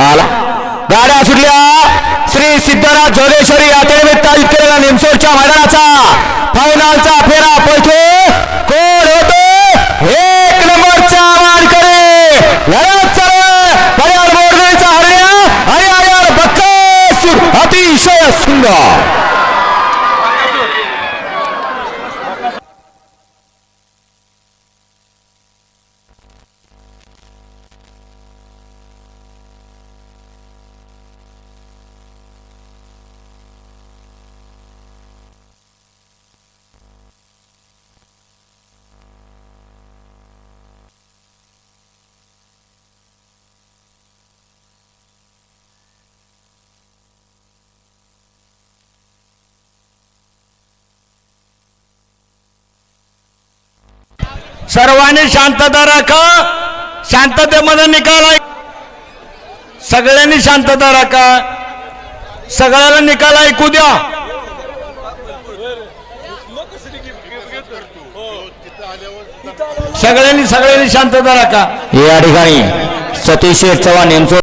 आला. गाड्या सुटल्या. श्री सिद्धराज जोगेश्वरी यात्रेनिमित्त आयोजित केलेला निमसोडच्या मैदानाचा. सर्वांनी शांतता राखा. शांततेमध्ये निकाल आहे सगळ्यांनी शांतता राखा. सगळ्याला निकाल ऐकू द्या. सगळ्यांनी सगळ्यांनी शांतता राखा. या ठिकाणी सतीश चव्हाण यांचं